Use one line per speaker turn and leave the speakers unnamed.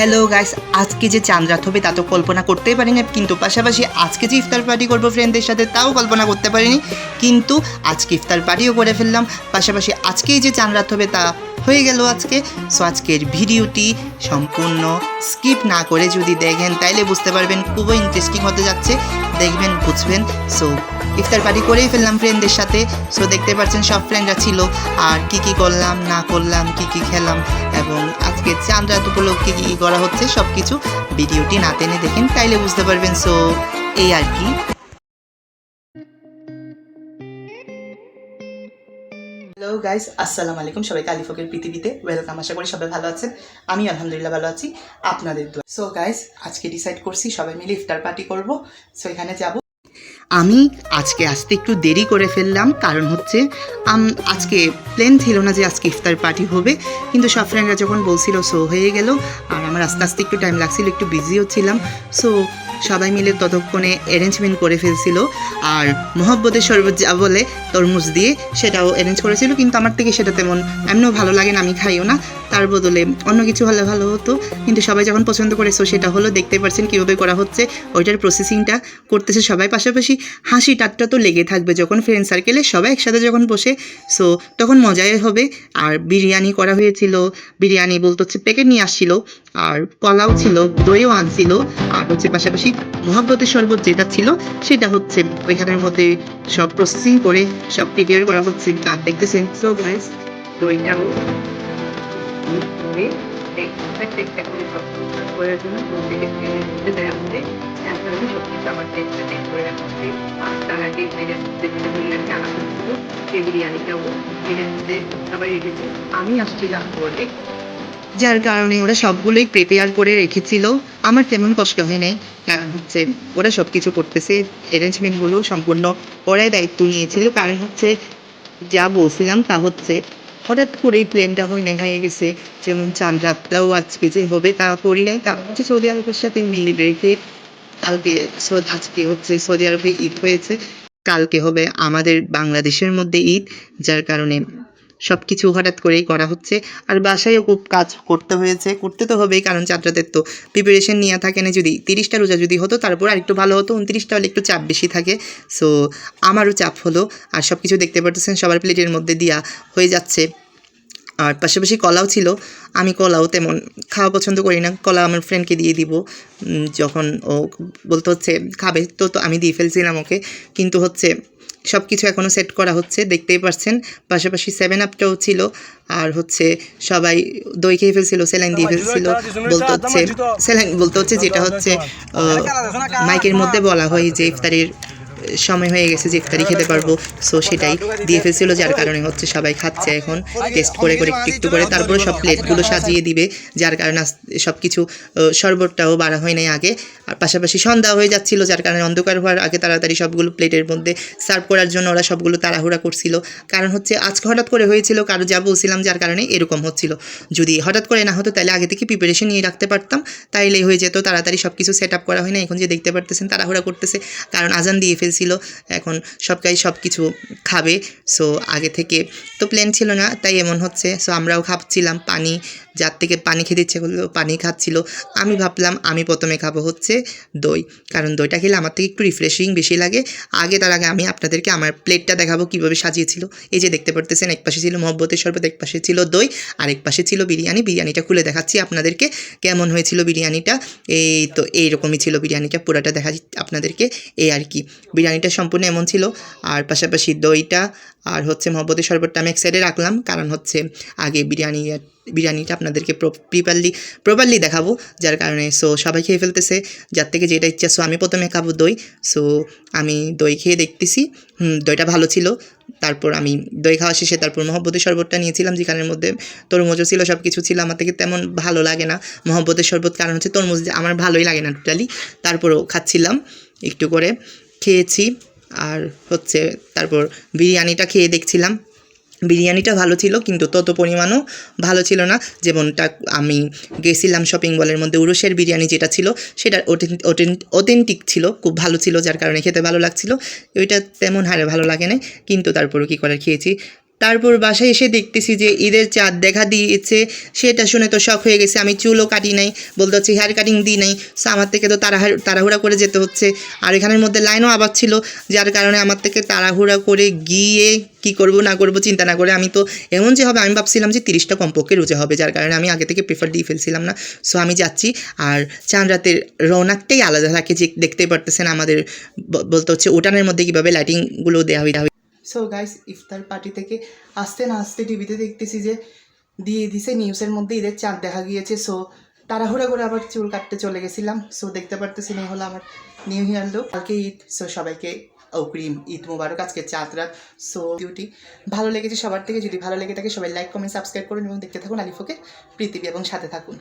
Hello guys আজকে যে চাঁদ রাত হবে, তা তো কল্পনা করতেই পারিনি, কিন্তু পাশাপাশি আজকে যে ইফতার পার্টি করব ফ্রেন্ডদের সাথে, তাও কল্পনা করতে পারিনি, কিন্তু আজকে ইফতার পার্টিও করে ফেললাম। পাশাপাশি আজকেই যে চাঁদ রাত হবে, তা হয়ে গেল আজকে। সো আজকের ভিডিওটি সম্পূর্ণ স্কিপ না করে যদি দেখেন, তাইলে বুঝতে পারবেন খুবই ইন্টারেস্টিং হতে যাচ্ছে। দেখবেন, বুঝবেন। সো ইফতার পার্টি করেই ফেললাম ফ্রেন্ডদের সাথে। সো দেখতে পাচ্ছেন, সব ফ্রেন্ডরা ছিল। আর কি কি করলাম, না করলাম, কি কি খেলাম, এবং আজকে চাঁদ রাত উপলক্ষে কী কি করা হচ্ছে সব কিছু ভিডিওটি না টেনে দেখেন, তাইলে বুঝতে পারবেন। সো এই আর কি। হ্যালো গাইস আসসালামু আলাইকুম সবাই কালিফকের পৃথিবীতে ওয়েলকাম আশা করি সবাই ভালো আছেন। আমি আলহামদুলিল্লাহ ভালো আছি। আপনাদের সো গাইস আজকে ডিসাইড করছি সবাই মিলে ইফতার পার্টি করব। সো এখানে যাব। আমি আজকে আসতে একটু দেরি করে ফেললাম, কারণ হচ্ছে আজকে প্ল্যান ছিল না যে আজকে ইফতার পার্টি হবে। কিন্তু সব ফ্রেন্ডরা যখন বলছিল সো হয়ে গেল। আর আমার আস্তে আস্তে একটু টাইম লাগছিল, একটু বিজিও ছিলাম। সো সবাই মিলে ততক্ষণে অ্যারেঞ্জমেন্ট করে ফেলছিল। আর মোহব্বতের শরবত যা বলে তরমুজ দিয়ে সেটাও অ্যারেঞ্জ করেছিল, কিন্তু আমার থেকে সেটা তেমন এমনিও ভালো লাগে না, আমি খাইও না। তার বদলে অন্য কিছু হলে ভালো হতো, কিন্তু সবাই যখন পছন্দ করেছ সেটা হলো দেখতে পারছেন কীভাবে করা হচ্ছে, ওইটার প্রসেসিংটা করতেছে সবাই। পাশাপাশি হাসি টাটটা তো লেগে থাকবে যখন ফ্রেন্ড সার্কেলে সবাই একসাথে যখন বসে সো তখন মজাই হবে। আর বিরিয়ানি করা হয়েছিল, বিরিয়ানি বলতে হচ্ছে প্যাকেট নিয়ে আসছিল আর কলাও ছিল, দইও আনছিল, আর হচ্ছে পাশাপাশি মহাব্বতের শরবত যেটা ছিল, সেটা হচ্ছে ওইখানের মধ্যে সব প্রসেসিং করে সব প্রিপেয়ার করা হচ্ছে। আর দেখতেছেন সো গাইস দইটা করে প্রত্যেকটা করে সব করার জন্য প্রত্যেকে দেওয়া হবে তারপরে সব কিছু আমার টেস্টে করে রাখা হবে আর তার আগে বিরিয়ানিতে যে বিরিয়ানিটা আনা হচ্ছিল সেই বিরিয়ানিটাও বিরিয়ানিতে সবাই রেখেছে আমি আসছিলাম যার কারণে ওরা সবগুলোই প্রিপেয়ার করে রেখেছিল। আমার তেমন কষ্ট হয় নাই, কারণ হচ্ছে ওরা সব কিছু করতেছে অ্যারেঞ্জমেন্টগুলো সম্পূর্ণ ওরাই দায়িত্ব নিয়েছিল। কারণ হচ্ছে যা বলছিলাম তা হচ্ছে, হঠাৎ করেই প্লেনটা হয়ে হয়ে গেছে। যেমন চাঁদ রাতটাও আজকে যে হবে তা করি নাই। তা হচ্ছে সৌদি আরবের সাথে মিল রেখে কালকে আজকে হচ্ছে সৌদি আরবে ঈদ হয়েছে। কালকে হবে আমাদের বাংলাদেশের মধ্যে ঈদ, যার কারণে সব কিছু হঠাৎ করেই করা হচ্ছে। আর বাসায়ও খুব কাজ করতে হয়েছে। করতে তো হবেই, কারণ চাঁদরাতের তো প্রিপারেশন নিয়ে থাকে না। যদি তিরিশটা রোজা যদি হতো, তারপর আর একটু ভালো হতো। উনত্রিশটা হলে একটু চাপ বেশি থাকে। সো আমারও চাপ হলো। আর সব কিছু দেখতে পারতেছেন, সবার প্লেটের মধ্যে দিয়া হয়ে যাচ্ছে। আর পাশাপাশি কলাও ছিল। আমি কলাও তেমন খাওয়া পছন্দ করি না। কলা আমার ফ্রেন্ডকে দিয়ে দিব। যখন ও বলতে হচ্ছে খাবে? তো তো আমি দিয়ে ফেলছিলাম ওকে। কিন্তু হচ্ছে সব কিছু এখনও সেট করা হচ্ছে দেখতেই পাচ্ছেন পাশাপাশি সেভেন আপটাও ছিল। আর হচ্ছে সবাই দই খেয়ে ফেলছিল স্যালাইন দিয়ে ফেলছিল। বলতে হচ্ছে স্যালাইন বলতে হচ্ছে যেটা হচ্ছে মাইকের মধ্যে বলা হয় যে ইফতারের সময় হয়ে গেছে যে ইফতারি খেতে পারব। সো সেটাই দিয়ে ফেলছিল যার কারণে হচ্ছে সবাই খাচ্ছে এখন। টেস্ট করে করে একটু একটু করে তারপরে সব প্লেটগুলো সাজিয়ে দিবে যার কারণে সব কিছু শরবতটাও বাড়া হয় নাই আগে। আর পাশাপাশি সন্ধ্যা হয়ে যাচ্ছিল যার কারণে অন্ধকার হওয়ার আগে তাড়াতাড়ি সবগুলো প্লেটের মধ্যে সার্ভ করার জন্য ওরা সবগুলো তাড়াহুড়া করছিল। কারণ হচ্ছে আজকে হঠাৎ করে হয়েছিল কারও যা বলছিলাম যার কারণে এরকম হচ্ছিল। যদি হঠাৎ করে না হতো তাহলে আগে থেকে প্রিপারেশন নিয়ে রাখতে পারতাম তাইলেই হয়ে যেত তাড়াতাড়ি সব কিছু সেট আপ করা হয় না এখন যে দেখতে পারতেছেন তাড়াহুড়া করতেছে। কারণ আজান দিয়ে ফেলছিল এখন সবকাই সব কিছু খাবে। সো আগে থেকে তো প্ল্যান ছিল না, তাই এমন হচ্ছে। সো আমরাও খাচ্ছিলাম পানি যার থেকে পানি খেতে ইচ্ছে করল, পানি খাচ্ছিল। আমি ভাবলাম, আমি প্রথমে খাব হচ্ছে দই। কারণ দইটা খেলে আমার থেকে একটু রিফ্রেশিং বেশি লাগে। আগে তার আগে আমি আপনাদেরকে আমার প্লেটটা দেখাবো কীভাবে সাজিয়েছিল। এই যে দেখতে পারতেছেন, এক পাশে ছিল মহব্বতের শরবত, এক পাশে ছিল দই, আর এক পাশে ছিল বিরিয়ানি। বিরিয়ানিটা খুলে দেখাচ্ছি আপনাদেরকে কেমন হয়েছিল বিরিয়ানিটা। এই তো এইরকমই ছিল বিরিয়ানিটা, পুরাটা দেখা আপনাদেরকে। এই আর কি। বিরিয়ানিটা সম্পূর্ণ এমন ছিল। আর পাশাপাশি দইটা, আর হচ্ছে মহব্বতের শরবতটা আমি এক সাইডে রাখলাম। কারণ হচ্ছে আগে বিরিয়ানি বিরিয়ানিটা আপনাদেরকে প্রপারলি প্রপারলি দেখাবো, যার কারণে সো সবাই খেয়ে ফেলতেছে, যার থেকে যেটা ইচ্ছা সো আমি প্রথমে খাব দই সো আমি দই খেয়ে দেখতেছি দইটা ভালো ছিল, তারপর আমি দই খাওয়া শেষে তারপর মহব্বতের শরবতটা নিয়েছিলাম, যেখানের মধ্যে তরমুজও ছিল সব কিছু ছিল, আমার থেকে তেমন ভালো লাগে না মহব্বতের শরবত, কারণ হচ্ছে তরমুজ আমার ভালোই লাগে না টোটালি তারপরও খাচ্ছিলাম, একটু করে খেয়েছি, আর হচ্ছে তারপর বিরিয়ানিটা খেয়ে দেখছিলাম বিরিয়ানিটা ভালো ছিল, কিন্তু তত পরিমাণও ভালো ছিল না। যেমনটা আমি গেছিলাম শপিং মলের মধ্যে উরুষের বিরিয়ানি যেটা ছিল, সেটা অথেন্টিক ছিল, খুব ভালো ছিল, যার কারণে খেতে ভালো লাগছিল। ওইটা তেমন হারে ভালো লাগে না কিন্তু তারপরও কী করে খেয়েছি। তারপর বাসায় এসে দেখতেছি যে ঈদের চাঁদ দেখা দিয়েছে। সেটা শুনে তো শখ হয়ে গেছে, আমি চুলও কাটি নাই, বলতে হচ্ছে হেয়ার কাটিং দিই নাই। সো আমার থেকে তো তাড়াহুড়া তাড়াহুড়া করে যেতে হচ্ছে। আর এখানের মধ্যে লাইনও আবার ছিল, যার কারণে আমার থেকে তাড়াহুড়া করে গিয়ে কি করব, না করব চিন্তা না করে আমি তো এমন যে হবে, আমি ভাবছিলাম যে তিরিশটা কমপক্ষে রোজা হবে, যার কারণে আমি আগে থেকে প্রেফার দিয়ে ফেলছিলাম না। সো আমি যাচ্ছি, আর চাঁদ রাতের রৌনাকটাই আলাদা থাকে, যে দেখতেই পারতেছেন আমাদের বলতে হচ্ছে উঠানের মধ্যে কীভাবে লাইটিংগুলো দেওয়া হয় সো গাইস ইফতার পার্টি থেকে আসতে না আসতে টিভিতে দেখতেছি যে দিয়ে দিছে নিউজের মধ্যে ঈদের চাঁদ দেখা গিয়েছে। সো তাড়াহুড়া করে আবার চুল কাটতে চলে গেছিলাম। সো দেখতে পারতেছি এই হলো আমার নিউ ইয়ার লুক কালকে ঈদ সো সবাইকে অগ্রিম ঈদ মুবারক, আজকে চাঁদ রাত। সো ডিউটি ভালো লেগেছে সবার থেকে, যদি ভালো লেগে থাকে সবাই লাইক কমেন্ট সাবস্ক্রাইব করুন এবং দেখতে থাকুন আলিফোকে পৃথিবী এবং সাথে থাকুন।